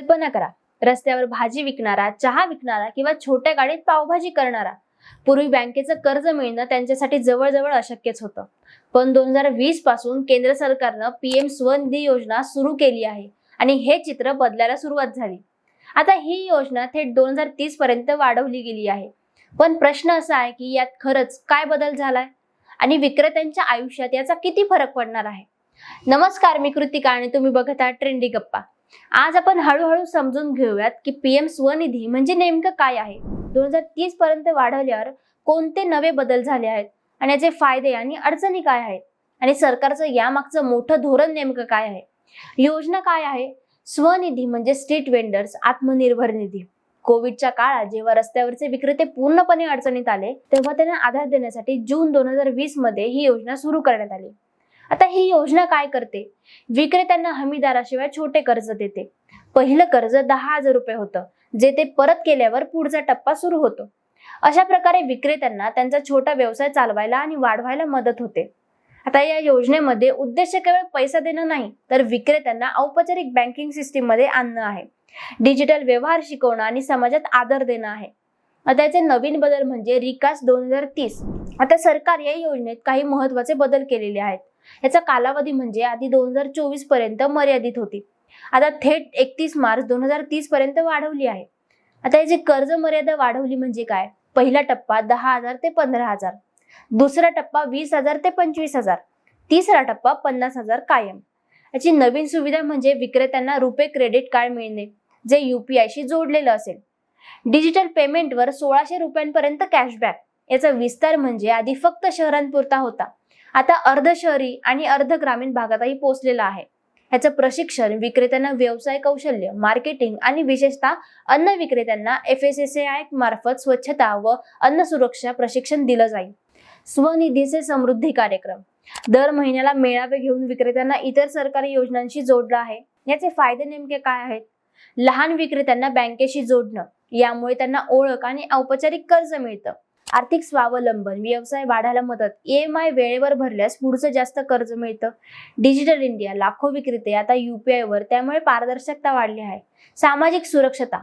कल्पना करा. रस्त्यावर भाजी विकणारा चहा विकणारा किंवा छोट्या गाडीत पावभाजी करणारा पूर्वी बँकेचं कर्ज मिळणं त्यांच्यासाठी जवळजवळ अशक्यच होतं. पण दोन हजार वीसपासून केंद्र सरकारनं पीएम स्वनिधी योजना सुरू केली आहे आणि हे चित्र बदलायला सुरुवात झाली. आता ही योजना थेट दोन हजार तीस पर्यंत वाढवली गेली आहे. पण प्रश्न असा आहे की यात खरंच काय बदल झालाय? आणि विक्रेत्यांच्या आयुष्यात याचा किती फरक पडणार आहे? नमस्कार मी कृतिका आणि तुम्ही बघत आहात ट्रेंडी गप्पा. आज आपण हळूहळू समजून घेऊयात की पीएम स्वनिधी म्हणजे नेमकं काय आहे. दोन हजार तीस पर्यंत वाढवल्यावर कोणते नवे बदल झाले आहेत आणि याचे फायदे आणि अडचणी काय आहेत आणि सरकारचं यामागचं मोठं धोरण नेमकं काय आहे. योजना काय आहे? स्वनिधी म्हणजे स्ट्रीट वेंडर्स आत्मनिर्भर निधी. कोविडच्या काळात जेव्हा रस्त्यावरचे विक्रेते पूर्णपणे अडचणीत आले तेव्हा त्यांना आधार देण्यासाठी जून दोन हजार वीसमध्ये ही योजना सुरू करण्यात आली. आता ही योजना काय करते? विक्रेत्यांना हमीदाराशिवाय छोटे कर्ज देते. पहिलं कर्ज दहा हजार रुपये होतं जे ते परत केल्यावर पुढचा टप्पा सुरू होतो. अशा प्रकारे विक्रेत्यांना त्यांचा छोटा व्यवसाय चालवायला आणि वाढवायला मदत होते. आता या योजनेमध्ये उद्देश केवळ पैसा देणं नाही तर विक्रेत्यांना औपचारिक बँकिंग सिस्टीममध्ये आणणं आहे. डिजिटल व्यवहार शिकवणं आणि समाजात आदर देणं आहे. आता याचे नवीन बदल म्हणजे रिकास दोन हजार तीस. आता सरकार या योजनेत काही महत्त्वाचे बदल केलेले आहेत. याचा कालावधी म्हणजे आधी दोन हजार चोवीसपर्यंत मर्यादित होती. आता थेट एकतीस मार्च दोन हजार तीस पर्यंत वाढवली आहे. आता याची कर्ज मर्यादा वाढवली म्हणजे काय? पहिला टप्पा दहा हजार ते पंधरा हजार. दुसरा टप्पा वीस हजार ते पंचवीस हजार. तिसरा टप्पा पन्नास हजार कायम. याची नवीन सुविधा म्हणजे विक्रेत्यांना रुपे क्रेडिट कार्ड मिळणे जे युपीआयशी जोडलेलं असेल. डिजिटल पेमेंटवर सोळाशे रुपयांपर्यंत कॅशबॅक. याचा विस्तार म्हणजे आधी फक्त शहरांपुरता होता. आता अर्ध शहरी आणि अर्ध ग्रामीण भागातही पोहोचलेला आहे. ह्याचं प्रशिक्षण विक्रेत्यांना व्यवसाय कौशल्य मार्केटिंग आणि विशेषतः अन्न विक्रेत्यांना एफ एस एस आय मार्फत स्वच्छता व अन्न सुरक्षा प्रशिक्षण दिलं जाईल. स्वनिधीचे समृद्धी कार्यक्रम. दर महिन्याला मेळावे घेऊन विक्रेत्यांना इतर सरकारी योजनांशी जोडलं आहे. याचे फायदे नेमके काय आहेत? लहान विक्रेत्यांना बँकेशी जोडणं. यामुळे त्यांना ओळख आणि औपचारिक कर्ज मिळतं. आर्थिक स्वावलंबन व्यवसाय वाढायला मदत ईएमआय वेळेवर भरल्यास पुढचं जास्त कर्ज मिळतं. डिजिटल इंडिया लाखो विक्रेते आता युपीआय वर त्यामुळे पारदर्शकता वाढली आहे. सामाजिक सुरक्षता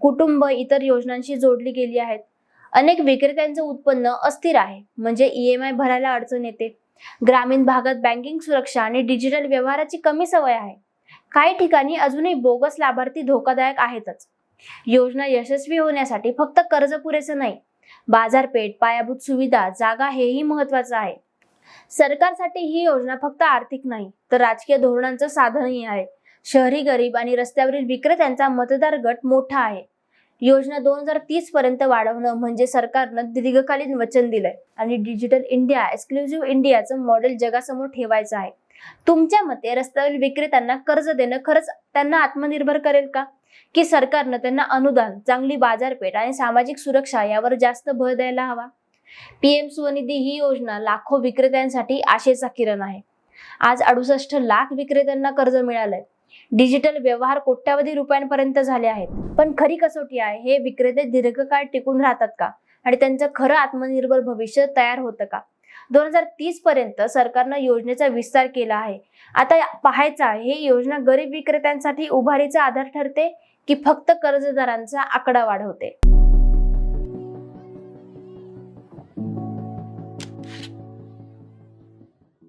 कुटुंब इतर योजनांशी जोडली गेली आहेत. अनेक विक्रेत्यांचं उत्पन्न अस्थिर आहे म्हणजे ईएमआय भरायला अडचण येते. ग्रामीण भागात बँकिंग सुरक्षा आणि डिजिटल व्यवहाराची कमी सवय आहे. काही ठिकाणी अजूनही बोगस लाभार्थी धोकादायक आहेतच. योजना यशस्वी होण्यासाठी फक्त कर्ज पुरेसं नाही बाजारपेठ पायाभूत सुविधा जागा हेही महत्वाचं आहे. सरकारसाठी ही योजना फक्त आर्थिक नाही तर राजकीय धोरणांचं साधनही आहे. शहरी गरीब आणि रस्त्यावरील विक्रेत्यांचा मतदार गट मोठा आहे. योजना दोन हजार तीस पर्यंत वाढवणं म्हणजे सरकारनं दीर्घकालीन वचन दिलंय. आणि डिजिटल इंडिया एक्सक्लुझिव्ह इंडियाचं मॉडेल जगासमोर ठेवायचं आहे. तुमच्या मते रस्त्यावरील विक्रेत्यांना कर्ज देणं खरंच त्यांना आत्मनिर्भर करेल का? की सरकारनं त्यांना अनुदान चांगली बाजारपेठ आणि सामाजिक सुरक्षा यावर जास्त भर द्यायला हवा? पीएम स्वनिधी ही योजना लाखो विक्रेत्यांसाठी आशेचा किरण आहे. आज अडुसष्ट लाख विक्रेत्यांना कर्ज मिळालंय. डिजिटल व्यवहार कोट्यावधी रुपयांपर्यंत झाले आहेत. पण खरी कसोटी आहे हे विक्रेते दीर्घकाळ टिकून राहतात का? आणि त्यांचं खरं आत्मनिर्भर भविष्य तयार होतं का? दोन हजार तीस पर्यंत सरकारनं योजनेचा विस्तार केला आहे. आता पाहायचं आहे ही योजना गरीब विक्रेत्यांसाठी उभारीचा आधार ठरते की फक्त कर्जदारांचा आकडा वाढवते?